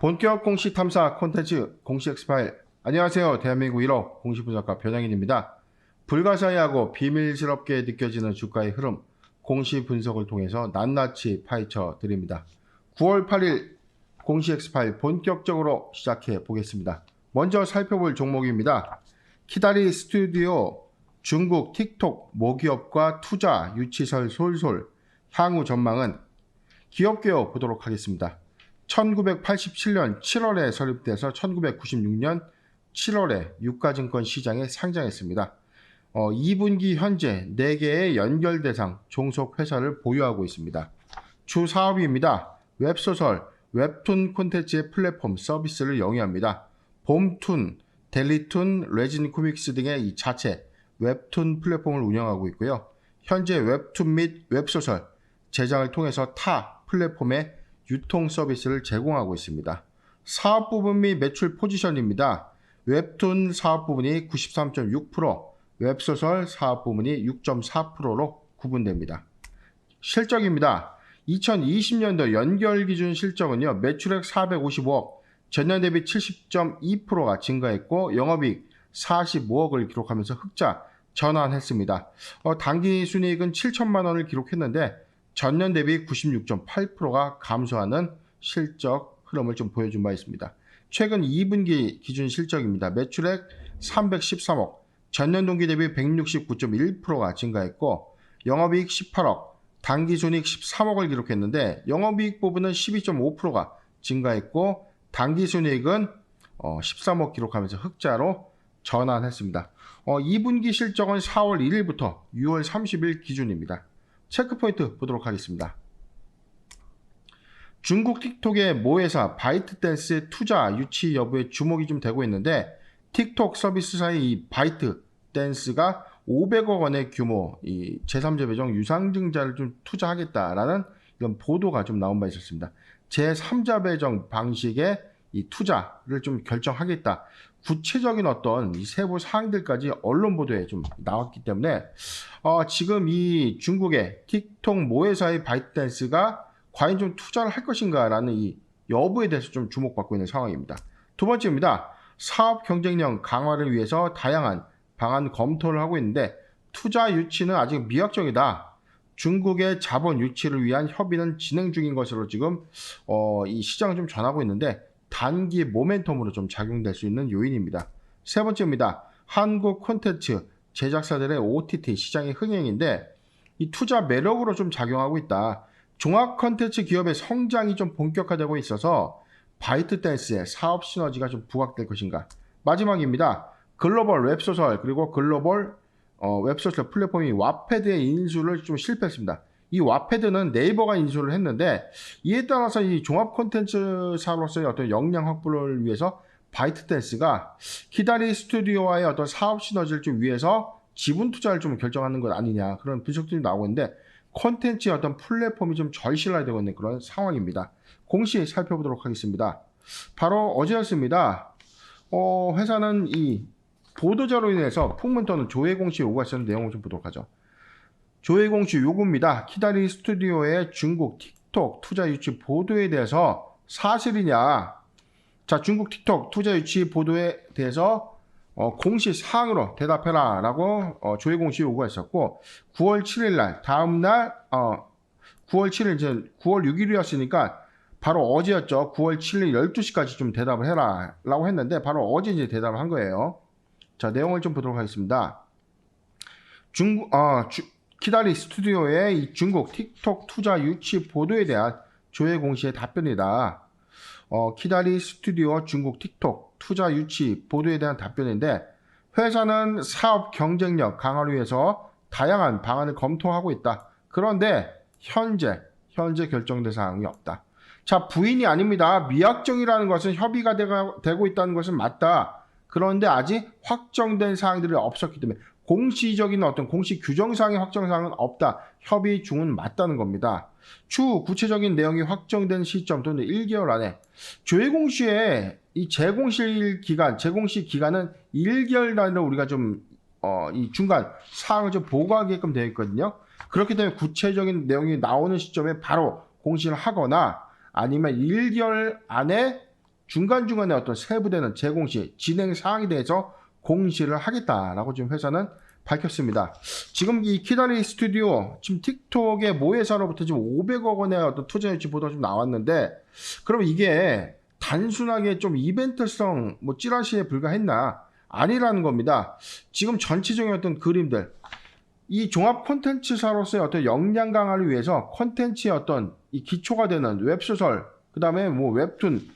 본격 공시 탐사 콘텐츠 공시 엑스파일. 안녕하세요. 대한민국 1호 공시 분석가 변양인입니다. 불가사의하고 비밀스럽게 느껴지는 주가의 흐름 공시 분석을 통해서 낱낱이 파헤쳐 드립니다. 9월 8일 공시 엑스파일 본격적으로 시작해 보겠습니다. 먼저 살펴볼 종목입니다. 키다리 스튜디오 중국 틱톡 모기업과 투자 유치설 솔솔 향후 전망은 기업개요 보도록 하겠습니다 1987년 7월에 설립돼서 1996년 7월에 유가증권 시장에 상장했습니다. 어, 2분기 현재 4개의 연결 대상 종속 회사를 보유하고 있습니다. 주 사업입니다. 웹소설, 웹툰 콘텐츠의 플랫폼 서비스를 영위합니다. 봄툰, 델리툰, 레진 코믹스 등의 이 자체 웹툰 플랫폼을 운영하고 있고요. 현재 웹툰 및 웹소설 제작을 통해서 타 플랫폼에 유통 서비스를 제공하고 있습니다. 사업 부분 및 매출 포지션입니다. 웹툰 사업 부분이 93.6%, 웹소설 사업 부분이 6.4%로 구분됩니다. 실적입니다. 2020년도 연결 기준 실적은요, 매출액 455억, 전년 대비 70.2%가 증가했고, 영업이익 45억을 기록하면서 흑자 전환했습니다. 어, 당기 순이익은 7천만 원을 기록했는데, 전년 대비 96.8%가 감소하는 실적 흐름을 좀 보여준 바 있습니다. 최근 2분기 기준 실적입니다. 매출액 313억, 전년 동기 대비 169.1%가 증가했고 영업이익 18억, 당기순이익 13억을 기록했는데 영업이익 부분은 12.5%가 증가했고 당기순이익은 어, 13억 기록하면서 흑자로 전환했습니다. 어, 2분기 실적은 4월 1일부터 6월 30일 기준입니다. 체크포인트 보도록 하겠습니다. 중국 틱톡의 모 회사 바이트댄스의 투자 유치 여부에 주목이 좀 되고 있는데 틱톡 서비스사의 이 바이트댄스가 500억 원의 규모 이 제3자 배정 유상증자를 좀 투자하겠다라는 이런 보도가 좀 나온 바 있었습니다. 제3자 배정 방식의 이 투자를 좀 결정하겠다. 구체적인 어떤 이 세부 사항들까지 언론 보도에 좀 나왔기 때문에 어, 지금 이 중국의 틱톡 모회사의 바이트댄스가 과연 좀 투자를 할 것인가라는 이 여부에 대해서 좀 주목받고 있는 상황입니다. 두 번째입니다. 사업 경쟁력 강화를 위해서 다양한 방안 검토를 하고 있는데 투자 유치는 아직 미약적이다. 중국의 자본 유치를 위한 협의는 진행 중인 것으로 지금 어, 이 시장을 좀 전하고 있는데 단기 모멘텀으로 좀 작용될 수 있는 요인입니다. 세 번째입니다. 한국 콘텐츠 제작사들의 OTT 시장의 흥행인데 이 투자 매력으로 좀 작용하고 있다. 종합 콘텐츠 기업의 성장이 좀 본격화되고 있어서 바이트 댄스의 사업 시너지가 좀 부각될 것인가. 마지막입니다. 글로벌 웹소설 그리고 글로벌 어, 웹소설 플랫폼이 와패드의 인수를 좀 실패했습니다. 이 와패드는 네이버가 인수를 했는데 이에 따라서 이 종합 콘텐츠 사로서의 어떤 역량 확보를 위해서 바이트댄스가 키다리 스튜디오와의 어떤 사업 시너지를 좀 위해서 지분 투자를 좀 결정하는 것 아니냐 그런 분석들이 나오고 있는데 콘텐츠의 어떤 플랫폼이 좀 절실화되고 있는 그런 상황입니다. 공시 살펴보도록 하겠습니다. 바로 어제였습니다. 어, 회사는 이 보도자로 인해서 풍문 또는 조회 공시 요구가 있었는 내용을 좀 보도록 하죠. 조회 공시 요구입니다. 키다리 스튜디오의 중국 틱톡 투자 유치 보도에 대해서 사실이냐? 자, 중국 틱톡 투자 유치 보도에 대해서 어, 공시 사항으로 대답해라 라고 어, 조회 공시 요구가 있었고 9월 7일 날 다음 날 어, 9월 7일 이제 9월 6일이었으니까 바로 어제였죠. 9월 7일 12시까지 좀 대답을 해라 라고 했는데 바로 어제 이제 대답을 한 거예요. 자, 내용을 좀 보도록 하겠습니다. 중국 어, 주, 키다리 스튜디오의 이 중국 틱톡 투자 유치 보도에 대한 조회 공시의 답변이다. 어, 키다리 스튜디오 중국 틱톡 투자 유치 보도에 대한 답변인데 회사는 사업 경쟁력 강화를 위해서 다양한 방안을 검토하고 있다. 그런데 현재 현재 결정된 사항이 없다. 자 부인이 아닙니다. 미약정이라는 것은 협의가 되고 있다는 것은 맞다. 그런데 아직 확정된 사항들이 없었기 때문에 공시적인 어떤 공시 규정상의 확정사항은 없다. 협의 중은 맞다는 겁니다. 추후 구체적인 내용이 확정된 시점 또는 1개월 안에 조회 공시에 이 재공실 기간, 재공시 기간은 1개월 단위로 우리가 좀, 어, 이 중간 사항을 좀 보고하게끔 되어 있거든요. 그렇기 때문에 구체적인 내용이 나오는 시점에 바로 공시를 하거나 아니면 1개월 안에 중간중간에 어떤 세부되는 재공시, 진행 사항에 대해서 공시를 하겠다라고 지금 회사는 밝혔습니다. 지금 이 키다리 스튜디오, 지금 틱톡의 모회사로부터 지금 500억 원의 어떤 투자 유치 보도가 좀 나왔는데, 그럼 이게 단순하게 좀 이벤트성 뭐 찌라시에 불과했나? 아니라는 겁니다. 지금 전체적인 어떤 그림들, 이 종합 콘텐츠사로서의 어떤 역량 강화를 위해서 콘텐츠의 어떤 이 기초가 되는 웹소설, 그 다음에 뭐 웹툰,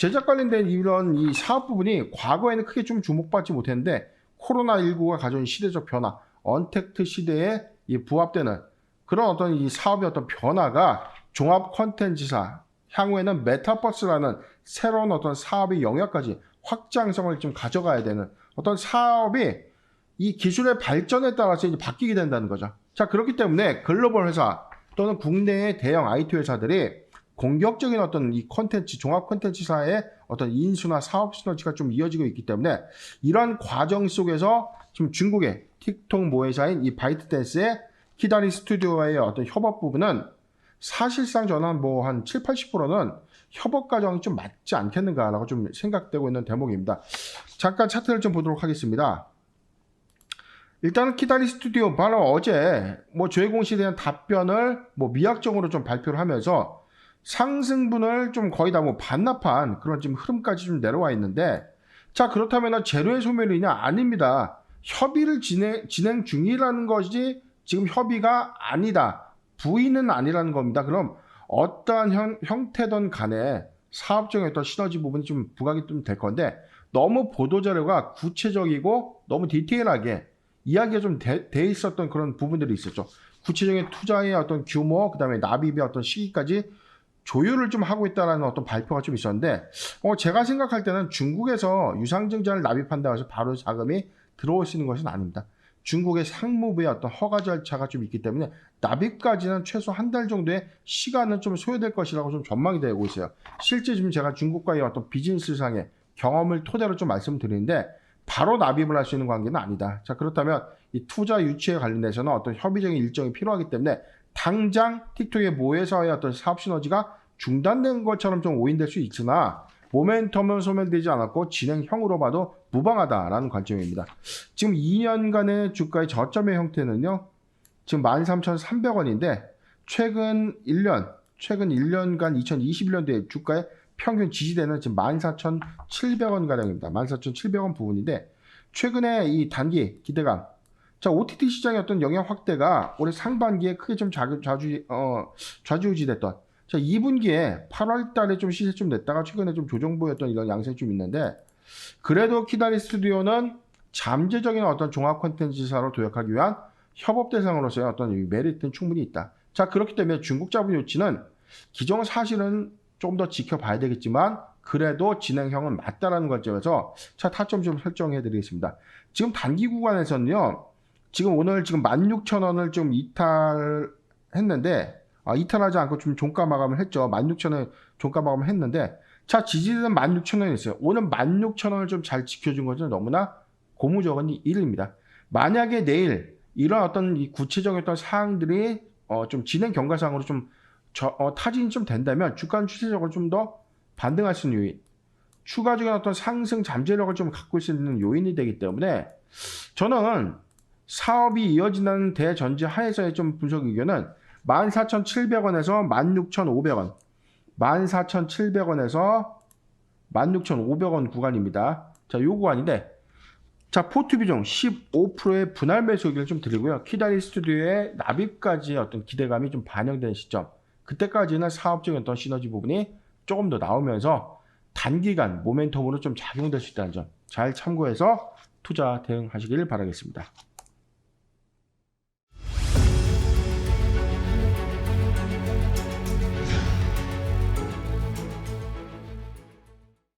제작 관련된 이런 이 사업 부분이 과거에는 크게 좀 주목받지 못했는데 코로나19가 가져온 시대적 변화, 언택트 시대에 이 부합되는 그런 어떤 이 사업의 어떤 변화가 종합 콘텐츠사, 향후에는 메타버스라는 새로운 어떤 사업의 영역까지 확장성을 좀 가져가야 되는 어떤 사업이 이 기술의 발전에 따라서 이제 바뀌게 된다는 거죠. 자, 그렇기 때문에 글로벌 회사 또는 국내의 대형 IT 회사들이 공격적인 어떤 이 콘텐츠, 종합 콘텐츠사의 어떤 인수나 사업 시너지가 좀 이어지고 있기 때문에 이러한 과정 속에서 지금 중국의 틱톡 모회사인 이 바이트댄스의 키다리 스튜디오와의 어떤 협업 부분은 사실상 저는 뭐 한 7, 80%는 협업 과정이 좀 맞지 않겠는가라고 좀 생각되고 있는 대목입니다. 잠깐 차트를 좀 보도록 하겠습니다. 일단은 키다리 스튜디오 바로 어제 뭐 조회 공시에 대한 답변을 뭐 미학적으로 좀 발표를 하면서 상승분을 좀 거의 다 뭐 반납한 그런 지금 흐름까지 좀 내려와 있는데 자 그렇다면 재료의 소멸이냐 아닙니다. 협의를 진행, 진행 중이라는 것이 지금 협의가 아니다. 부인은 아니라는 겁니다. 그럼 어떠한 형, 형태든 간에 사업적인 어떤 시너지 부분이 좀 부각이 좀 될 건데 너무 보도자료가 구체적이고 너무 디테일하게 이야기가 좀 돼 있었던 그런 부분들이 있었죠. 구체적인 투자의 어떤 규모, 그 다음에 납입의 어떤 시기까지 조율을 좀 하고 있다는 어떤 발표가 좀 있었는데, 어, 제가 생각할 때는 중국에서 유상증자를 납입한다고 해서 바로 자금이 들어올 수 있는 것은 아닙니다. 중국의 상무부의 어떤 허가 절차가 좀 있기 때문에 납입까지는 최소 한 달 정도의 시간은 좀 소요될 것이라고 좀 전망이 되고 있어요. 실제 지금 제가 중국과의 어떤 비즈니스상의 경험을 토대로 좀 말씀드리는데 바로 납입을 할 수 있는 관계는 아니다. 자, 그렇다면 이 투자 유치에 관련해서는 어떤 협의적인 일정이 필요하기 때문에 당장 틱톡의 모회사의 어떤 사업 시너지가 중단된 것처럼 좀 오인될 수 있으나 모멘텀은 소멸되지 않았고 진행형으로 봐도 무방하다라는 관점입니다. 지금 2년간의 주가의 저점의 형태는요. 지금 13,300원인데 최근 1년, 최근 1년간 2021년도에 주가의 평균 지지대는 지금 14,700원 가량입니다. 14,700원 부분인데 최근에 이 단기 기대감 자, OTT 시장의 어떤 영향 확대가 올해 상반기에 크게 좀 좌주, 좌주, 어, 좌지우지 됐던 자, 2분기에 8월 달에 좀 시세 좀 냈다가 최근에 좀 조정 보였던 이런 양상이 좀 있는데 그래도 키다리 스튜디오는 잠재적인 어떤 종합 콘텐츠사로 도약하기 위한 협업 대상으로서의 어떤 메리트는 충분히 있다. 자, 그렇기 때문에 중국 자본 유치는 기존 사실은 좀더 지켜봐야 되겠지만 그래도 진행형은 맞다라는 관점에서 차 타점 좀 설정해 드리겠습니다. 지금 단기 구간에서는요. 지금 오늘 지금 16,000원을 좀 이탈했는데 아, 이탈하지 않고 좀 종가 마감을 했죠. 16,000원 종가 마감을 했는데 자 지지는 16,000원이 있어요. 오늘 16,000원을 좀 잘 지켜준 것은 너무나 고무적인 일입니다. 만약에 내일 이런 어떤 이 구체적인 어떤 사항들이 어, 좀 진행 경과상으로 좀 저, 어, 타진이 좀 된다면 주가는 추세적으로 좀 더 반등할 수 있는 요인, 추가적인 어떤 상승 잠재력을 좀 갖고 있는 요인이 되기 때문에 저는 사업이 이어진다는 대전제 하에서의 좀 분석 의견은 14,700원에서 16,500원, 14,700원에서 16,500원 구간입니다. 자, 요 구간인데, 자, 포트 비중 15%의 분할 매수 의견을 좀 드리고요. 키다리 스튜디오의 납입까지 어떤 기대감이 좀 반영된 시점. 그때까지는 사업적인 어떤 시너지 부분이 조금 더 나오면서 단기간 모멘텀으로 좀 작용될 수 있다는 점 잘 참고해서 투자 대응하시길 바라겠습니다.